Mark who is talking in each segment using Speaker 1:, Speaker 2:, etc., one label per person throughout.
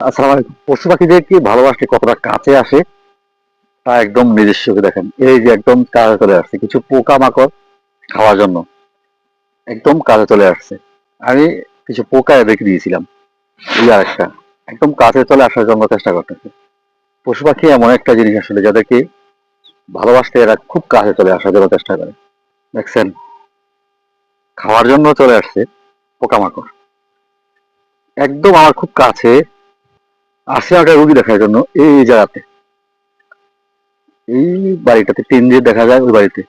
Speaker 1: আসসালামু পশু পাখিদের কি ভালোবাসতে কতটা কাছে আসে? তা একদম নিজস্ব দেখেন। এই যে একদম কাছে চলে আসছে, কিছু পোকা মাকড় খাওয়ার জন্য একদম কাজে চলে আসছে। আমি কিছু পোকা রেখে দিয়েছিলাম, এই আর একটা একদম কাছে চলে আসার জন্য চেষ্টা করতেছে। পশু পাখি এমন একটা জিনিস আসলে যাদেরকে ভালোবাসতে এরা খুব কাছে চলে আসার জন্য চেষ্টা করে। দেখছেন? খাওয়ার জন্য চলে আসছে পোকামাকড়। একদম আমার খুব কাছে আসে একটা রুগী দেখার জন্য এই জায়গাতে। এই বাড়িটাতে টিন দিয়ে দেখা যায় ওই বাড়িতে।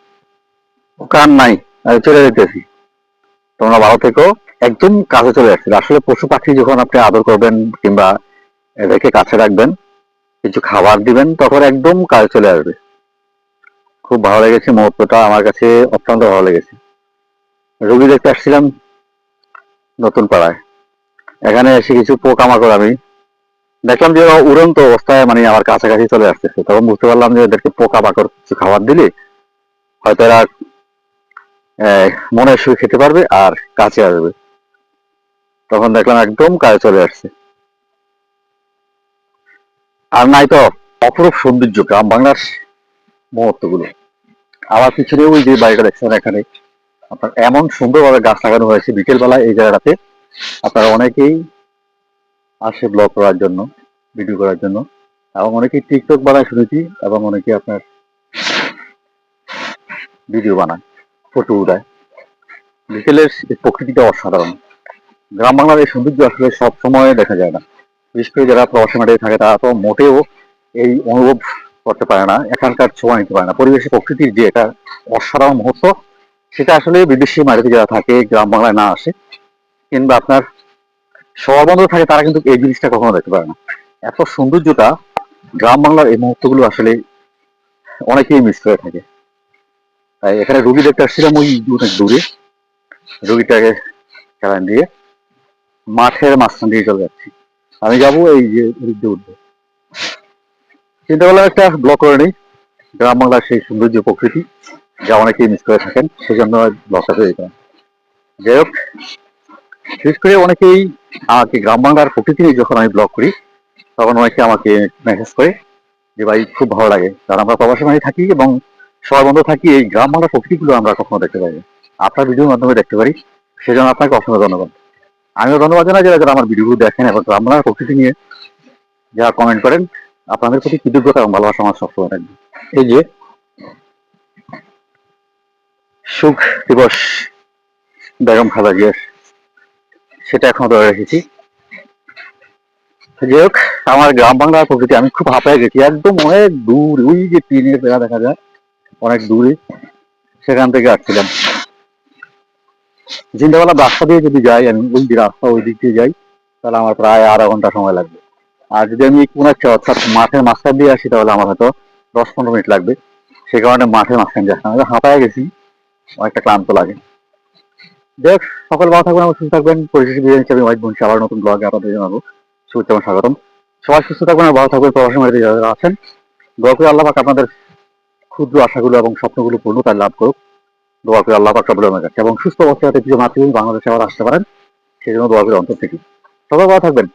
Speaker 1: কান নাই, আমি চলে যেতেছি। তোমরা ভালো থেকো, একদম কাছে চলে আসছে। আসলে পশু পাখি যখন আপনি আদর করবেন কিংবা এদেরকে কাছে রাখবেন, কিছু খাবার দিবেন, তখন একদম কাজে চলে আসবে। খুব ভালো লেগেছে মুহূর্তটা, আমার কাছে অত্যন্ত ভালো লেগেছে। রুগী দেখতে আসছিলাম নতুন পাড়ায়। এখানে এসে কিছু পোকামাকড় আমি দেখলাম যে উড়ন্ত অবস্থায় মানে আমার কাছাকাছি চলে আসতেছে। তখন বুঝতে পারলাম যে এদেরকে পোকা মাকড় কিছু খাবার দিলে হয়তো এরা মনের সুখে খেতে পারবে আর কাছে আসবে। তখন দেখলাম একদম কাছে চলে আসছে। আর নাই তো অপরূপ সৌন্দর্য, গ্রাম বাংলার মুহূর্তগুলো। আমার পিছনে ওই যে বাড়িটা দেখছেন এখানে, আপনার এমন সুন্দরভাবে গাছ লাগানো হয়েছে। বিকেল বেলা এই জায়গাটাতে আপনারা অনেকেই আসে ব্লগ করার জন্য ভিডিও করার জন্য। এবং অনেকে টিকটক বানায় শুনেছি, এবং অনেকে আপনার ভিডিও বানায় ফটো উঠায়। বিকেলের প্রকৃতিটা অসাধারণ। গ্রাম বাংলার এই সৌন্দর্য আসলে সব সময় দেখা যায় না। বিশেষ করে যারা প্রবাসী মাঠে থাকে, তারা তো মোটেও এই অনুভব করতে পারে না, এখানকার ছোঁয়া নিতে পারে না। পরিবেশের প্রকৃতির যে এটা অসাধারণ মুহূর্ত, সেটা আসলে বিদেশি মাটিতে যারা থাকে, গ্রাম বাংলায় না আসে, কিংবা আপনার শহর বন্ধ থাকে, তারা কিন্তু এই জিনিসটা কখনো দেখতে পারে না। এত সৌন্দর্যটা গ্রাম বাংলার এই মুহূর্তগুলো আসলে অনেকেই মিস করে থাকে। তাই এখানে রুগী দেখতে আসছিলাম ওই অনেক দূরে। রুগীটাকে চালান দিয়ে মাঠের মাঝখান দিয়ে চলে যাচ্ছি। আমি যাব এই যে দিয়ে উঠবো। চিন্তা করলাম একটা ব্লক করে নেই। গ্রাম বাংলার সেই সৌন্দর্য প্রকৃতি যা অনেকেই মিস করে থাকেন সেই জন্য ব্লকটা তৈরি করা যাই হোক বিশেষ করে অনেকেই আমাকে গ্রাম বাংলার প্রকৃতি নিয়ে যখন আমি ব্লগ করি, তখন অনেকে আমাকে মেসেজ করে যে, ভাই, খুব ভালো লাগে। কারণ আমরা প্রবাসী মানে থাকি এবং শহর বন্ধ থাকি এই গ্রাম বাংলার প্রকৃতিগুলো আমরা কখনো দেখতে পাই। আপনার ভিডিওর মাধ্যমে দেখতে পারি, সেজন্য আপনাকে অসংখ্য ধন্যবাদ। আমিও ধন্যবাদ জানাই যারা যারা আমার ভিডিওগুলো দেখেন এবং গ্রাম বাংলার প্রকৃতি নিয়ে যারা কমেন্ট করেন, আপনাদের প্রতি কৃতজ্ঞতা এবং ভালোবাসা আমার সবসময় থাকবে। এই যে, সুখ দিবস, বেগম খালেদা জিয়ার সেটা এখনও ধরে রেখেছি। যাই হোক, আমার গ্রাম বাংলার প্রকৃতি, আমি খুব হাঁপায় গেছি। একদম অনেক দূর, ওই যে টিনের বেড়া দেখা যায়, অনেক দূরে। সেখান থেকে আসছিলাম। জিন্দাবেলা রাস্তা দিয়ে যদি যাই, আমি ওই যে রাস্তা ওই দিক দিয়ে যাই, তাহলে আমার প্রায় আধা ঘণ্টা সময় লাগবে। আর যদি আমি কোন একটা অর্থাৎ মাঠের মাঝখান দিয়ে আসি, তাহলে আমার হয়তো দশ পনেরো মিনিট লাগবে। সে কারণে মাঠের মাঝখান আসলাম। আমি হাঁপায় গেছি, অনেকটা ক্লান্ত লাগে। দেখ, সকল ভালো থাকবেন আমার সুস্থ থাকবেন। বিরিয়ানি চাবি ওয়াইট আবার নতুন ব্লগে আপনাদের জানাব স্বাগতম। সবাই সুস্থ থাকবেন আর ভালো থাকবেন। প্রবাসী যারা আছেন, দোয়া করে আল্লাহ পাক আপনাদের ক্ষুদ্র আশাগুলো এবং স্বপ্নগুলো পূর্ণ তার লাভ করুক। দোয়া করে আল্লাহ পাক আলামিনের কাছে এবং সুস্থ অবস্থা কিছু মাতৃভূমি বাংলাদেশে আবার আসতে পারেন। সেই জন্য দোয়া করে অন্তর থেকে সবাই ভালো থাকবেন।